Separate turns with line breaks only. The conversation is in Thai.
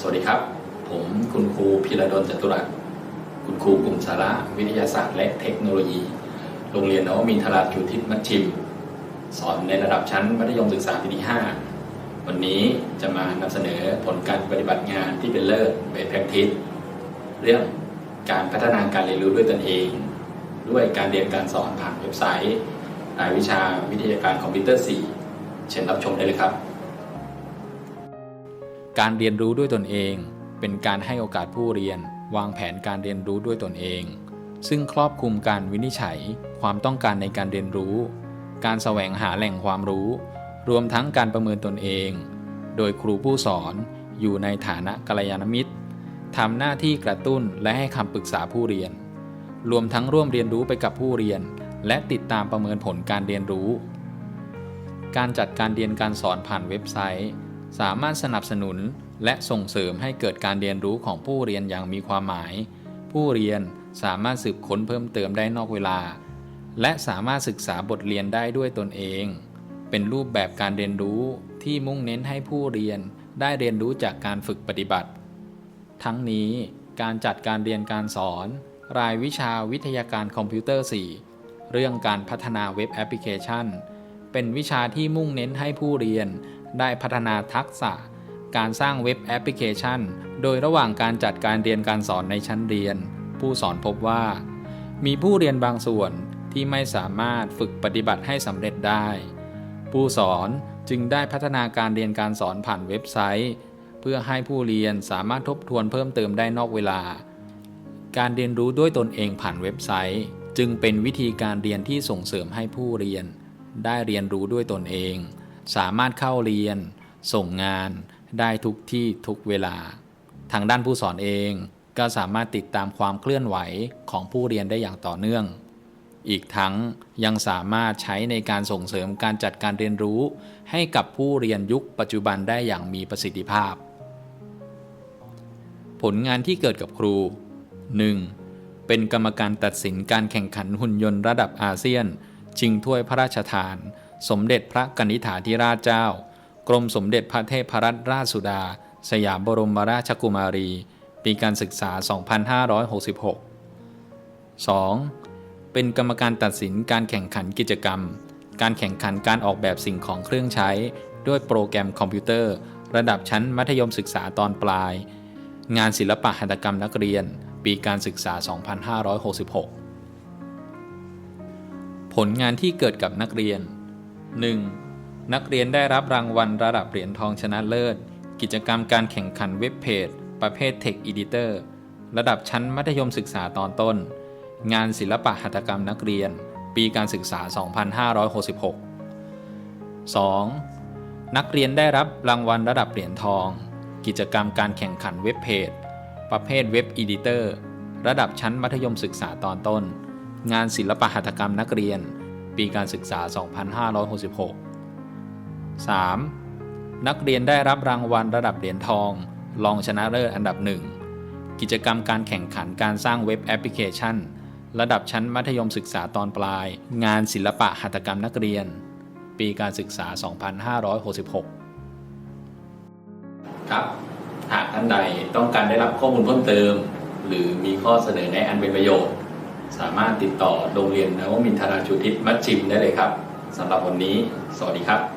สวัสดีครับ ผมคุณครูพิรดลจตุรัสคุณครูกลุ่มสาระวิทยาศาสตร์และเทคโนโลยี โรงเรียนนวมินทราชูทิศมัชชิม สอนในระดับชั้นมัธยมศึกษาปีที่ 5 วันนี้จะมานำเสนอผลการปฏิบัติงานที่เป็นเลิศเบสแพคทิสเรื่องการพัฒนาการเรียนรู้ด้วยตนเอง ด้วยการเรียนการสอนผ่านเว็บไซต์รายวิชาวิทยาการคอมพิวเตอร์ 4 เชิญรับชมได้เลยครับ การเรียนรู้ด้วยตนเอง เป็นการให้โอกาสผู้เรียน วางแผนการเรียนรู้ด้วยตนเอง ซึ่งครอบคลุมการวินิจฉัย ความต้องการในการเรียนรู้ การแสวงหาแหล่งความรู้ รวมทั้งการประเมินตนเอง โดยครูผู้สอนอยู่ในฐานะกัลยาณมิตรทำหน้าที่กระตุ้นและให้คำปรึกษาผู้เรียน รวมทั้งร่วมเรียนรู้ไปกับผู้เรียน และติดตามประเมินผลการเรียนรู้ การจัดการเรียนการสอนผ่านเว็บไซต์ สามารถสนับสนุนและส่งเสริมให้เกิดการเรียนรู้ของผู้เรียนอย่างมีความหมาย ผู้เรียนสามารถสืบค้นเพิ่มเติมได้นอกเวลา และสามารถศึกษาบทเรียนได้ด้วยตนเอง เป็นรูปแบบการเรียนรู้ที่มุ่งเน้นให้ผู้เรียนได้เรียนรู้จากการฝึกปฏิบัติ ทั้งนี้การจัดการเรียนการสอน รายวิชาวิทยาการคอมพิวเตอร์ 4 เรื่องการพัฒนาเว็บแอปพลิเคชัน เป็นวิชาที่มุ่งเน้นให้ผู้เรียน ได้พัฒนาทักษะ การสร้างเว็บแอปพลิเคชัน โดยระหว่างการจัดการเรียนการสอนในชั้นเรียน ผู้สอนพบว่า มีผู้เรียนบางส่วนที่ไม่สามารถฝึกปฏิบัติให้สำเร็จได้ ผู้สอนจึงได้พัฒนาการเรียนการสอนผ่านเว็บไซต์ เพื่อให้ผู้เรียนสามารถทบทวนเพิ่มเติมได้นอกเวลา การเรียนรู้ด้วยตนเองผ่านเว็บไซต์ จึงเป็นวิธีการเรียนที่ส่งเสริมให้ผู้เรียน ได้เรียนรู้ด้วยตนเอง สามารถเข้าเรียน ส่งงาน ได้ทุกที่ทุกเวลา ทางด้านผู้สอนเองก็สามารถติดตามความเคลื่อนไหวของผู้เรียนได้อย่างต่อเนื่อง อีกทั้งยังสามารถใช้ในการส่งเสริมการจัดการเรียนรู้ ให้กับผู้เรียนยุคปัจจุบันได้อย่างมีประสิทธิภาพ ผลงานที่เกิดกับครู 1. เป็นกรรมการตัดสินการแข่งขันหุ่นยนต์ระดับอาเซียนชิงถ้วยพระราชทาน สมเด็จพระกนิษฐาธิราชเจ้า กรมสมเด็จพระเทพรัตนราชสุดา สยามบรมราชกุมารี ปีการศึกษา 2566 2. เป็นกรรมการตัดสินการแข่งขันกิจกรรม การแข่งขันการออกแบบสิ่งของเครื่องใช้ ด้วยโปรแกรมคอมพิวเตอร์ ระดับชั้นมัธยมศึกษาตอนปลาย งานศิลปะหัตถกรรมนักเรียน ปีการศึกษา 2566 ผลงานที่เกิดกับนักเรียน 1. นักเรียนได้รับรางวัลระดับเหรียญทองชนะเลิศ กิจกรรมการแข่งขันเว็บเพจ ประเภท Tech Editor ระดับชั้นมัธยมศึกษาตอนต้น งานศิลปะหัตถกรรมนักเรียน ปีการศึกษา 2566 2. นักเรียนได้รับรางวัลระดับเหรียญทอง กิจกรรมการแข่งขันเว็บเพจ ประเภทเว็บอีดิเตอร์ระดับชั้นมัธยมศึกษาตอนต้น งานศิลปะหัตถกรรมนักเรียน ปีการศึกษา 2566 3. นักเรียนได้รับรางวัลระดับเหรียญทอง รองชนะเลิศอันดับหนึ่งกิจกรรมการแข่งขันการสร้างเว็บแอปพลิเคชัน ระดับชั้นมัธยมศึกษาตอนปลาย งานศิลปะหัตถกรรมนักเรียน ปีการศึกษา 2566 ครับ หากท่านใดต้องการได้รับข้อมูลเพิ่มเติม หรือมีข้อเสนอแนะอันเป็นประโยชน์ สามารถติดต่อโรงเรียนนวมินทราชุทิศมัชชิมได้เลยครับสำหรับวันนี้ สวัสดีครับ